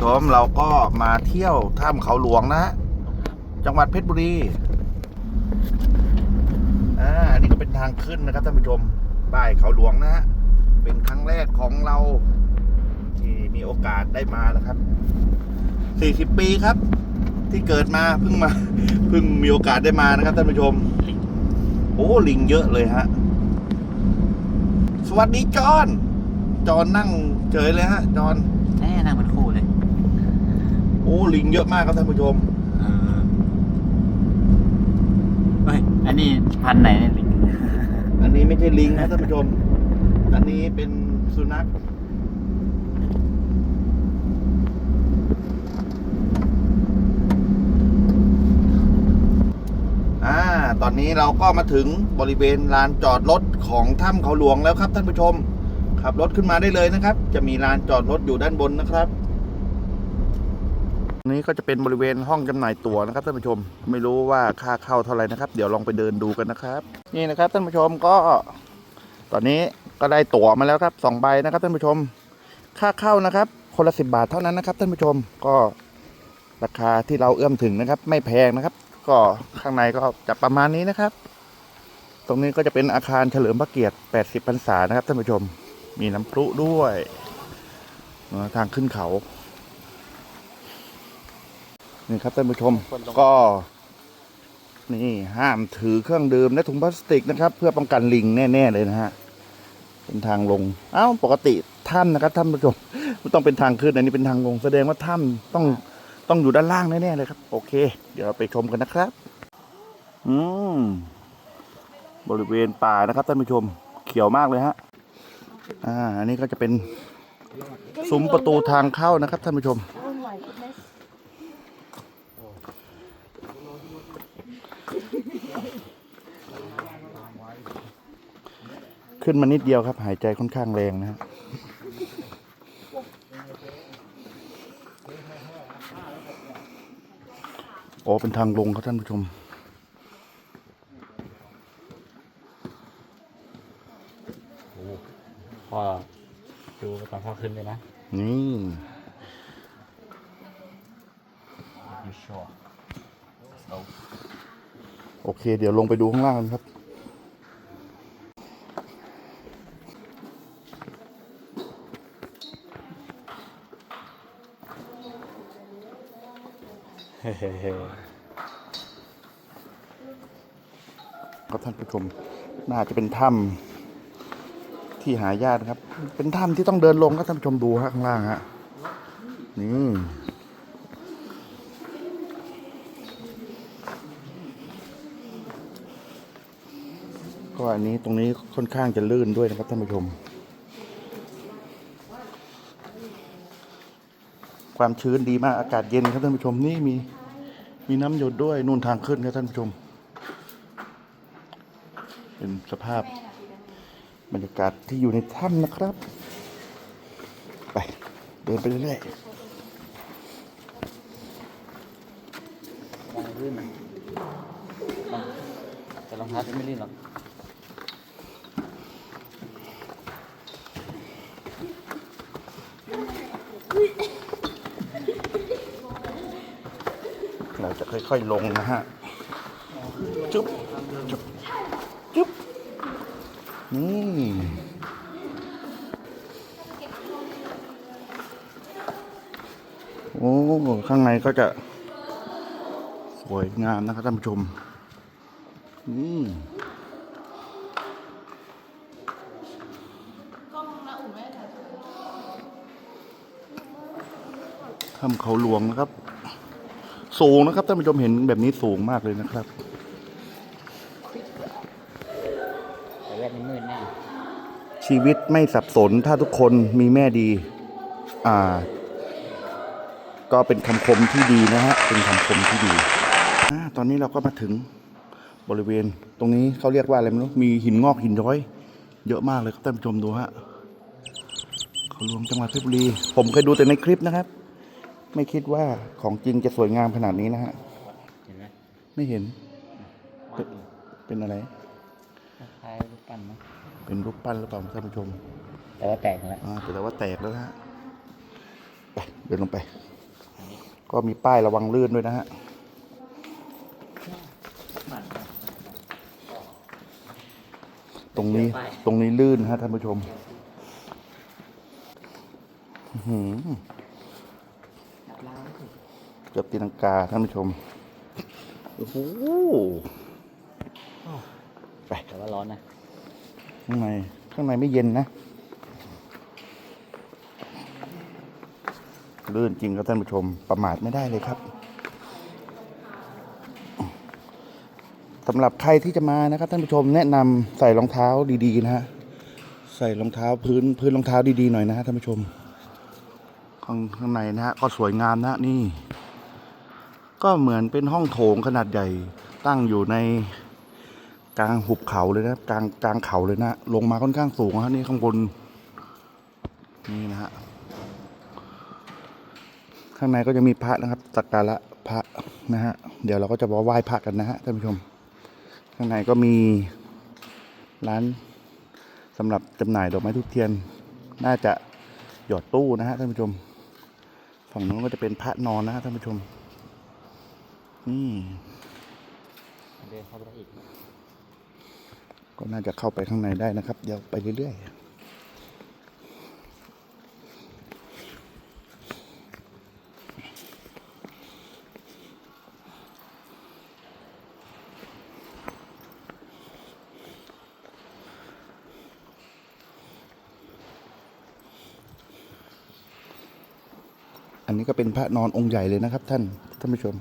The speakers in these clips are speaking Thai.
ชมเราก็มาเที่ยวถ้ำเขาหลวงนะฮะจังหวัดเพชรบุรี อ่า อันนี้ก็เป็นทางขึ้นนะครับท่านผู้ชมป้ายเขาหลวงนะฮะ เป็นครั้งแรกของเรา ที่มีโอกาสได้มานะครับ 40 ปีครับ ที่เกิดมาเพิ่งมาเพิ่งมีโอกาสได้มานะครับท่านผู้ชม โอ้ลิงเยอะเลยฮะ สวัสดีจอน จอนนั่งเฉยเลยฮะ จอนแน่นั่งเป็นคู่เลยโอ้ลิงเยอะมากครับท่านผู้ชมเออเฮ้ยอันนี้พันธุ์ไหนเนี่ยลิงอันนี้ไม่ใช่ลิงนะท่านผู้ชม อันนี้เป็นสุนัขอ่าตอนนี้เราก็มาถึงบริเวณลานจอดรถของถ้ำเขาหลวงแล้วครับท่านผู้ชม ขับรถขึ้นมาได้เลยนะครับ จะมีลานจอดรถอยู่ด้านบนนะครับ นี้ก็จะเป็นบริเวณห้องจำหน่ายตั๋วนะครับท่านผู้ชม ไม่รู้ว่าค่าเข้าเท่าไหร่นะครับ เดี๋ยวลองไปเดินดูกันนะครับ นี่นะครับท่านผู้ชมก็ตอนนี้ก็ได้ตั๋วมาแล้วครับสองใบนะครับท่านผู้ชม ค่าเข้านะครับ คนละสิบาทเท่านั้นนะครับท่านผู้ชมก็ราคาที่เราเอื้อมถึงนะครับ ไม่แพงนะครับ ก็ข้างในก็จะประมาณนี้นะครับ ตรงนี้ก็จะเป็นอาคารเฉลิมพระเกียรติ 80พรรษานะครับท่านผู้ชม มีน้ำพลุด้วย ทางขึ้นเขา นี่ครับท่านผู้ชมก็นี่ห้ามถือเครื่องดื่มและถุงพลาสติกนะครับ เพื่อป้องกันลิงแน่ๆเลยนะฮะเป็นทางลงเอ้าปกติถ้ำนะครับท่านผู้ชมไม่ต้องเป็นทางขึ้นอันนี้เป็นทางลงแสดงว่าถ้ำต้องต้องอยู่ด้านล่างแน่ๆเลยครับ โอเค เดี๋ยวไปชมกันนะครับ อืมบริเวณป่านะครับท่านผู้ชมเขียวมากเลยฮะอ่าอันนี้ก็จะเป็นซุ้มประตูทางเข้านะครับท่านผู้ชม ขึ้นมานิดเดียวครับ หายใจค่อนข้างแรงนะฮะโอ้เป็นทางลงครับท่านผู้ชมพอดูตอนพอขึ้นเลยนะนี่ยูชัวโอเค เดี๋ยวลงไปดูข้างล่างกันครับ เฮ้เฮ้เฮ้ ครับท่านผู้ชมน่าจะเป็นถ้ำที่หายากนะครับ เป็นถ้ำที่ต้องเดินลงครับท่านผู้ชมดูฮะข้างล่างฮะนี่ก็อันนี้ตรงนี้ค่อนข้างจะลื่นด้วยนะครับท่านผู้ชม ความชื้นดีมากอากาศเย็นครับท่านผู้ชมนี่มี มีน้ำหยดด้วยนู่นทางขึ้นครับท่านผู้ชม เป็นสภาพบรรยากาศที่อยู่ในถ้ำนะครับ ไป เดินไปเรื่อยลองลื่นมันแต่รองเท้าจะไม่ลื่นหรอก ๆ เราจะ ค่อยลงนะฮะ จุ๊บ จุ๊บ จุ๊บ นี่โอ้ ข้างในก็จะ สวยงามนะครับท่านผู้ชม นี่ถ้ำเขาหลวงนะครับ สูงนะครับท่านผู้ชมเห็นแบบนี้สูงมากเลยนะครับแต่แว่นนี่มืดแน่ชีวิตไม่สับสนถ้าทุกคนมีแม่ดี อ่า ก็เป็นคำคมที่ดีนะฮะ เป็นคำคมที่ดีอ่าตอนนี้เราก็มาถึงบริเวณตรงนี้เขาเรียกว่าอะไรไม่รู้มีหินงอกหินย้อย เยอะมากเลยครับท่านผู้ชมดูฮะเขารวมจังหวัดเพชรบุรี ผมเคยดูแต่ในคลิปนะครับ ไม่คิดว่าของจริงจะสวยงามขนาดนี้นะฮะเห็นไหมไม่เห็นวาดอยู่เป็นอะไรคล้ายรูปปั้นมั้งเป็นรูปปั้นหรือเปล่าท่านผู้ชมแต่ว่าแตกหมดแล้วอ่าแต่ว่าแตกแล้วนะฮะไปเดินลงไปเก็มีป้ายระวังลื่นด้วยนะฮะมันตรงนี้ตรงนี้ลื่นฮะท่านผู้ชม อื้อหือ จับล้างสิ เกือบตีลังกาท่านผู้ชมโอ้โหไปแต่ว่าร้อนนะข้างในข้างในไม่เย็นนะลื่นจริงครับท่านผู้ชมประมาทไม่ได้เลยครับสำหรับใครที่จะมานะครับ ท่านผู้ชมแนะนำใส่รองเท้าดีๆนะฮะใส่รองเท้าพื้นพื้นรองเท้าดีๆหน่อยนะฮะท่านผู้ชม ข้างข้างในนะฮะก็สวยงามนะนี่ ก็เหมือนเป็นห้องโถงขนาดใหญ่ตั้งอยู่ในกลางหุบเขาเลยนะกลางกลางเขาเลยนะลงมาค่อนข้างสูงนะฮะนี่ข้างบนนี่นะฮะข้างในก็จะมีพระนะครับสักการะพระนะฮะเดี๋ยวเราก็จะมาไหว้พระกันนะฮะท่านผู้ชม ข้างในก็มีร้านสำหรับจำหน่ายดอกไม้ทุกเทียน น่าจะหยอดตู้นะฮะท่านผู้ชม ฝั่งนู้นก็จะเป็นพระนอนนะฮะท่านผู้ชม นี่เดินเข้าไปอีก ก็น่าจะเข้าไปข้างในได้นะครับ เดี๋ยวไปเรื่อยๆอันนี้ก็เป็นพระนอนองค์ใหญ่เลยนะครับท่านท่านผู้ชม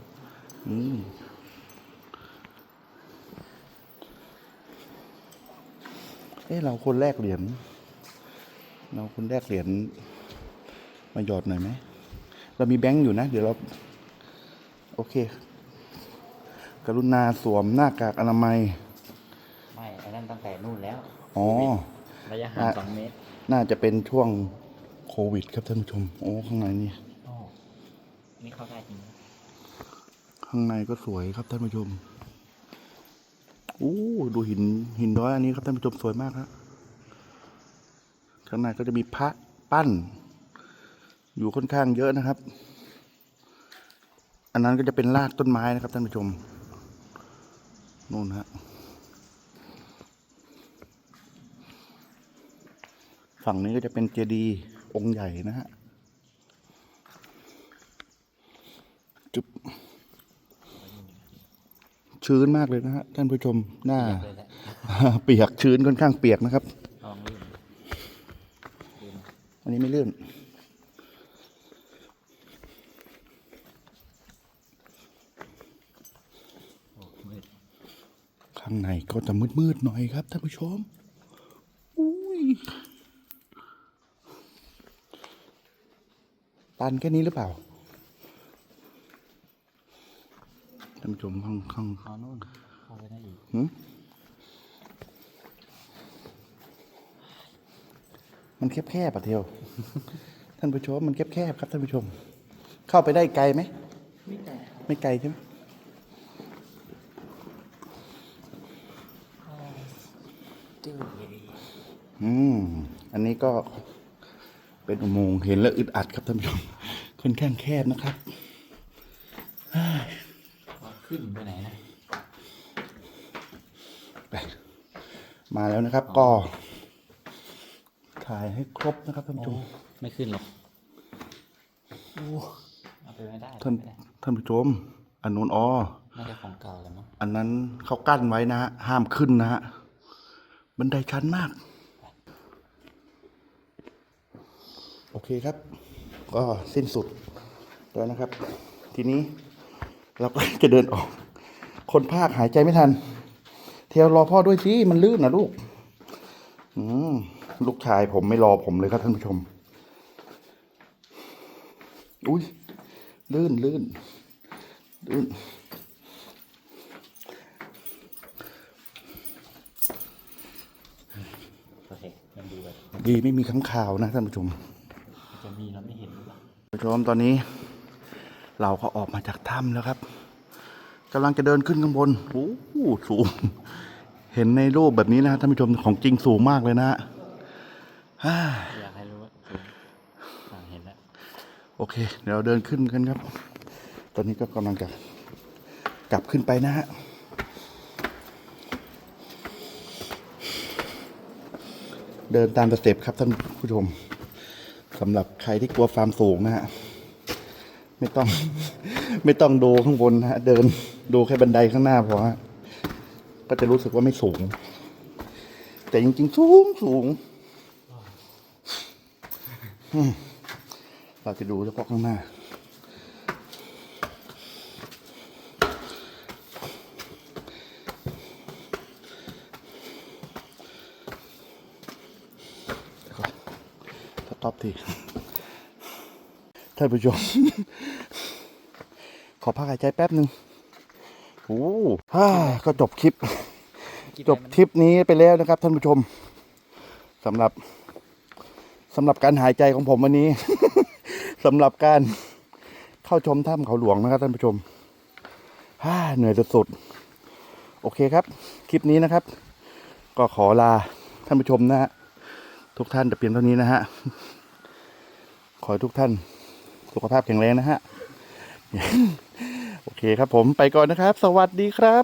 เอ้เราคนแรกเหรียญ เราคนแรกเหรียญมาหยอดหน่อยไหม เรามีแบงค์อยู่นะ เดี๋ยวเรา โอเค กรุณาสวมหน้ากากอนามัย ไม่ไอ้นั่นตั้งแต่นู่นแล้ว อ๋อ ระยะห่างอะสองเมตร น่าจะเป็นช่วงโควิด ครับท่านผู้ชม โอ้ ข้างในนี่โอ้นี่เข้าได้จริงนะ ข้างในก็สวยครับท่านผู้ชมโอ้ดูหินหินร้อยอันนี้ครับท่านผู้ชมสวยมากครับข้างในก็จะมีพระปั้น อยู่ค่อนข้างเยอะนะครับ อันนั้นก็จะเป็นรากต้นไม้นะครับ ท่านผู้ชมนู่นฮะฝั่งนี้ก็จะเป็นเจดีย์องค์ใหญ่นะฮะ จุ๊บ ชื้นมากเลยนะฮะท่านผู้ชมหน้าเลยแหละเปียกชื้นค่อนข้างเปียกนะครับลองลื่นลื่นอันนี้ไม่ลื่นโอ้มืดข้างในก็จะมืดๆหน่อยครับท่านผู้ชมอุ้ยตันแค่นี้หรือเปล่า ท่านผู้ชมข้างข้างเอนู่นเข้าไปได้อีกหืมมันแคบๆอะเทียว ท่านผู้ชมมันแคบๆครับท่านผู้ชม เข้าไปได้ไกลไหมไม่แต่ไม่ไกลใช่ไหมจืดอืมอันนี้ก็เป็นอุโมงค์เห็นแล้วอึดอัดครับท่านผู้ชมค่อนข้างแคบนะครับ ขึ้นไปไหนนะไปมาแล้วนะครับ ก็ ถ่ายให้ครบนะครับท่านผู้ชมไม่ขึ้นหรอกโอ้เอาไปไม่ได้ท่านไม่ได้ท่านผู้ชมอันนู้นอ๋อน่าจะของเก่าแล้วมั้งอันนั้นเขากั้นไว้นะฮะห้ามขึ้นนะฮะบันไดชันมาก โอเคครับ ก็สิ้นสุดแล้วนะครับ ทีนี้ เราก็จะเดินออก คนภาคหายใจไม่ทัน เทียวรอพ่อด้วยสิมันลื่นนะลูก อืมลูกชายผมไม่รอผมเลยครับท่านผู้ชม อุ้ยลื่นลื่นลื่นโอเคยังดูแบบดีไม่มีข้างข่าวนะท่านผู้ชมจะมีเราไม่เห็นหรือเปล่าผู้ชมตอนนี้ เราก็ออกมาจากถ้ำแล้วครับกำลังจะเดินขึ้นข้างบนโอ้โหสูง เห็นในรูปแบบนี้นะฮะท่านผู้ชมของจริงสูงมากเลยนะฮะฮ่าอยากให้รู้ว่าสูงอ่าเห็นแล้วโอเค เดี๋ยวเราเดินขึ้นกันครับ ตอนนี้ก็กำลังจะกลับขึ้นไปนะฮะเดินตามสเต็ปครับท่านผู้ชมสำหรับใครที่กลัวความสูงนะฮะ ไม่ต้อง ไม่ต้องดูข้างบนนะฮะ เดินดูแค่บันไดข้างหน้าพอฮะก็จะรู้สึกว่าไม่สูง แต่จริงๆ สูงสูงเราจะดูเฉพาะข้างหน้าสต็อปที ท่านผู้ชม ขอพักหายใจแป๊บหนึ่งโอ้ฮ่าก็จบคลิป จบทริปนี้ไปแล้วนะครับ ท่านผู้ชมสำหรับสำหรับการหายใจของผมวันนี้ สำหรับการเข้าชมถ้ำเขาหลวงนะครับท่านผู้ชมฮ่าเหนื่อยสุดๆโอเคครับ คลิปนี้นะครับ ก็ขอลาท่านผู้ชมนะฮะทุกท่านแต่เพียงเท่านี้นะฮะ ขอให้ทุกท่าน สุขภาพแข็งแรงนะฮะ โอเคครับผมไปก่อนนะครับ สวัสดีครับ